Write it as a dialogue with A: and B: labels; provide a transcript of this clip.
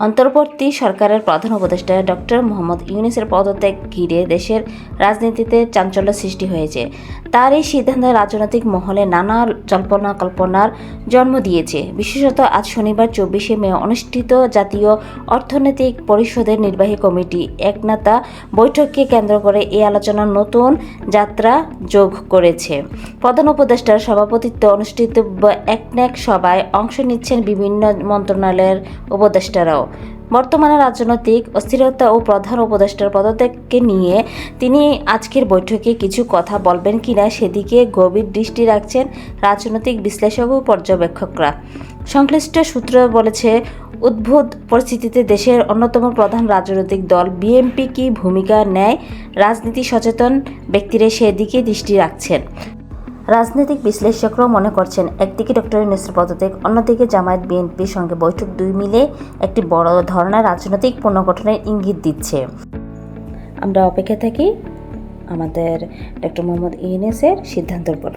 A: অন্তর্বর্তী সরকারের প্রধান উপদেষ্টা ডক্টর মোহাম্মদ ইউনুসের পদত্যাগ ঘিরে দেশের রাজনীতিতে চাঞ্চল্য সৃষ্টি হয়েছে। তার এই সিদ্ধান্ত রাজনৈতিক মহলে নানা জল্পনা কল্পনার জন্ম দিয়েছে। বিশেষত আজ শনিবার চব্বিশে মে অনুষ্ঠিত জাতীয় অর্থনৈতিক পরিষদের নির্বাহী কমিটি একনাতা বৈঠককে কেন্দ্র করে এই আলোচনার নতুন যাত্রা যোগ করেছে। প্রধান উপদেষ্টার সভাপতিত্বে অনুষ্ঠিত একনেক সভায় অংশ নিচ্ছেন বিভিন্ন মন্ত্রণালয়ের উপদেষ্টারাও। বর্তমানে রাজনৈতিক অস্থিরতা ও প্রধান উপদেষ্টার পদত্যাগকে নিয়ে তিনি আজকের বৈঠকে কিছু কথা বলবেন কিনা সেদিকে গভীর দৃষ্টি রাখছেন রাজনৈতিক বিশ্লেষক ও পর্যবেক্ষকরা। সংশ্লিষ্ট সূত্র বলেছে, উদ্ভুত পরিস্থিতিতে দেশের অন্যতম প্রধান রাজনৈতিক দল বিএনপি কি ভূমিকা নেয়? রাজনীতি সচেতন ব্যক্তিরা সেদিকে দৃষ্টি রাখছেন। রাজনৈতিক বিশ্লেষকরাও মনে করছেন, একদিকে ডক্টর ইউনুসের পদত্যাগ, অন্যদিকে জামায়াত বিএনপির সঙ্গে বৈঠক দুই মিলে একটি বড় ধরনের রাজনৈতিক পুনর্গঠনের ইঙ্গিত দিচ্ছে। আমরা অপেক্ষা থাকি আমাদের ডক্টর মোহাম্মদ ইউনুসের সিদ্ধান্তের উপর।